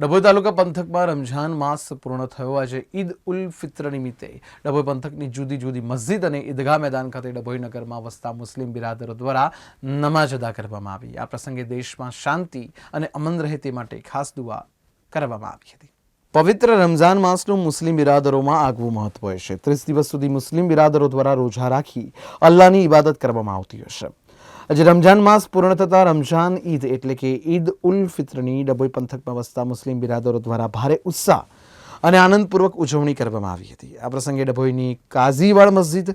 ડભોઈ તાલુકા પંથકમાં રમઝાન માસ પૂર્ણ થયો આજે ઈદ ઉલ ફિત્ર નિમિત્તે ડભોઈ પંથકની જુદી જુદી મસ્જિદ અને ઈદગાહ મેદાન ખાતે ડભોઈ નગરમાં વસતા મુસ્લિમ બિરાદરો દ્વારા નમાજ અદા કરવામાં આવી આ પ્રસંગે દેશમાં શાંતિ અને અમન રહે તે માટે ખાસ દુઆ કરવામાં આવી હતી પવિત્ર રમઝાન માસનું મુસ્લિમ બિરાદરોમાં આગવું મહત્વ હશે ત્રીસ દિવસ સુધી મુસ્લિમ બિરાદરો દ્વારા રોજા રાખી અલ્લાહની ઈબાદત કરવામાં આવતી હશે આજે રમઝાન માસ પૂર્ણ થતા રમઝાન ઈદ એટલે કે ઈદ ઉલ ફિત્રની ડભોઈ પંથકમાં વસતા મુસ્લિમ બિરાદરો દ્વારા ભારે ઉત્સાહ અને આનંદપૂર્વક ઉજવણી કરવામાં આવી હતી આ પ્રસંગે ડભોઈની કાઝીવાડ મસ્જિદ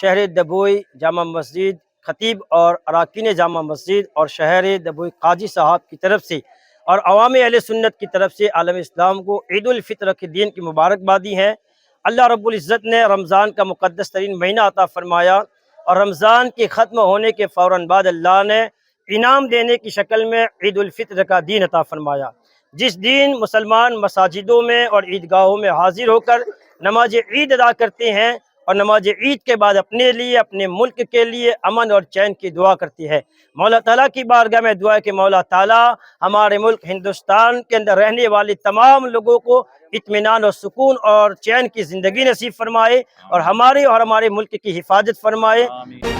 شہر دبوئی جامع مسجد خطیب اور اراکین جامع مسجد اور شہر دبوئی قاضی صاحب کی طرف سے اور عوام اہل سنت کی طرف سے عالم اسلام کو عید الفطر کے دین کی مبارکبادی ہیں اللہ رب العزت نے رمضان کا مقدس ترین مہینہ عطا فرمایا اور رمضان کے ختم ہونے کے فوراً بعد اللہ نے انعام دینے کی شکل میں عید الفطر کا دین عطا فرمایا جس دین مسلمان مساجدوں میں اور عیدگاہوں میں حاضر ہو کر نماز عید ادا کرتے ہیں اور نماز عید کے بعد اپنے لیے اپنے ملک کے لیے امن اور چین کی دعا کرتی ہے مولا تعالیٰ کی بارگاہ میں دعا ہے کہ مولا تعالیٰ ہمارے ملک ہندوستان کے اندر رہنے والے تمام لوگوں کو اطمینان اور سکون اور چین کی زندگی نصیب فرمائے اور ہمارے اور ہمارے ملک کی حفاظت فرمائے